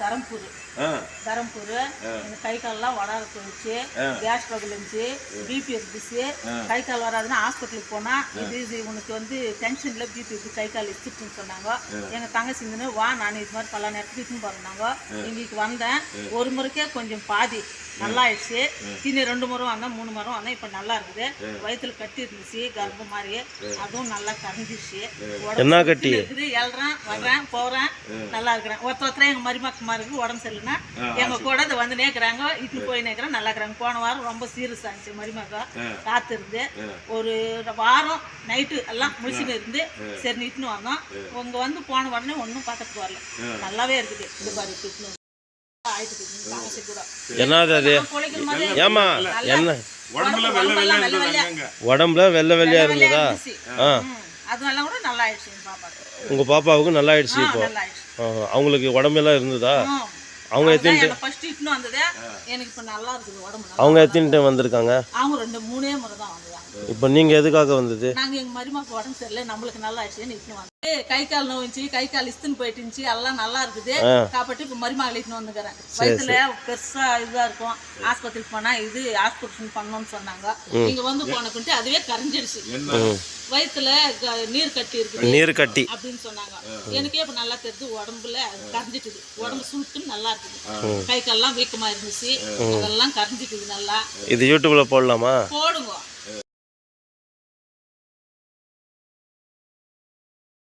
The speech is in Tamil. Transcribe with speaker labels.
Speaker 1: தருமபுரி. தருமபுரி இந்த கை கால்லாம் வடார போயிடுச்சு. கேஸ் ட்ரபிள் இருந்துச்சு. பிபி இருந்துச்சு. கை கால் வராதுன்னா ஹாஸ்பிட்டலுக்கு போனா இது இது உனக்கு வந்து டென்ஷன்ல பிபி இருக்கு கை கால் இடிச்சிட்டுன்னு சொன்னாங்க. எங்க தங்கச்சி இருந்துன்னு வா நான் இது மாதிரி பல நேரத்துக்கு இட்டுன்னு இன்றைக்கு வந்தேன். ஒரு முறைக்கே கொஞ்சம் பாதி நல்லா ஆயிடுச்சு. தின்னு ரெண்டு முறை வந்தேன் மூணு முறை வந்தேன் இப்போ நல்லா இருக்குது. வயித்துல கட்டி இருந்துச்சு கர்ப்பம் மாதிரி. அதுவும் நல்லா கரைஞ்சிருச்சு. உடம்பு
Speaker 2: என்ன கட்டி?
Speaker 1: இருக்குது. எழுறேன் வர்றேன் போறேன். நல்லா இருக்கிறேன். ஒருத்த ஒருத்தர் எங்க மருமக்கமா இருக்கு உடம்பு சரியில்லைன்னா எங்க கூட இதை வந்து நேக்குறாங்க இட்டுன்னு போய் நேக்குறேன் நல்லா இருக்கிறாங்க. போன வாரம் ரொம்ப சீரியஸ் ஆச்சு மருமக காத்து இருந்து ஒரு வாரம் நைட்டு எல்லாம் முடிச்சுன்னு இருந்து சரி இட்டுன்னு வந்தோம். உங்க வந்து போன உடனே ஒன்றும் பக்கத்துக்கு வரல. நல்லாவே இருக்குது. இது பாரு
Speaker 2: என்னது அது? ஏமா என்ன?
Speaker 3: உடம்புல வெள்ளை
Speaker 2: வெள்ளையா இருந்ததா. ஆ.
Speaker 1: ம். அதெல்லாம் கூட நல்லா ஆயிடுச்சு எங்க பாப்பாக்கு
Speaker 2: உங்க பாப்பாவுக்கு நல்லா ஆயிடுச்சு இப்போ? அவங்களுக்கு உடம்பெல்லாம் இருந்ததா. அவங்க எத்தனை
Speaker 1: ஃபர்ஸ்ட் இட்டுன்னு வந்தது எனக்கு இப்போ நல்லா இருக்குது உடம்பு
Speaker 2: அவங்க எத்தனை டைம் வந்திருக்காங்க?
Speaker 1: அவங்க ரெண்டு மூணே முறை தான்
Speaker 2: இப்போ நீங்க எதுக்காக வந்தது?
Speaker 1: நாங்க எங்க மருமக்கு உடம்பு சரியில்லை நம்மளுக்கு நல்லா ஆயிடுச்சுன்னு கை கால் நோய்ச்சி கை கால் இஸ்துன்னு போயிட்டு இருந்துச்சு எல்லாம் நல்லா இருக்குது. காப்பாட்டி இப்போ மருமகளை இட்டுன்னு வந்துக்கிறேன். வயிற்றுல பெருசா இதா இருக்கும். ஆஸ்பத்திரிக்கு போனா இது ஆஸ்பத்திரி பண்ணணும்னு சொன்னாங்க. நீங்க வந்து போனக்குன்ட்டு அதுவே கரைஞ்சிடுச்சு
Speaker 3: என்ன?
Speaker 1: வயிற்றுல நீர் கட்டி இருக்குது.
Speaker 2: நீர் கட்டி
Speaker 1: அப்படின்னு சொன்னாங்க. எனக்கே இப்ப நல்லா தெரியுது உடம்புல கரைஞ்சிட்டுது. உடம்பு சுட்டுன்னு நல்லா இருக்குது. கை கால்லாம் வீக்கமா இருந்துச்சு அதெல்லாம் கரைஞ்சிட்டுது நல்லா.
Speaker 2: இது யூடியூப்ல போடலாமா?
Speaker 1: போடுங்க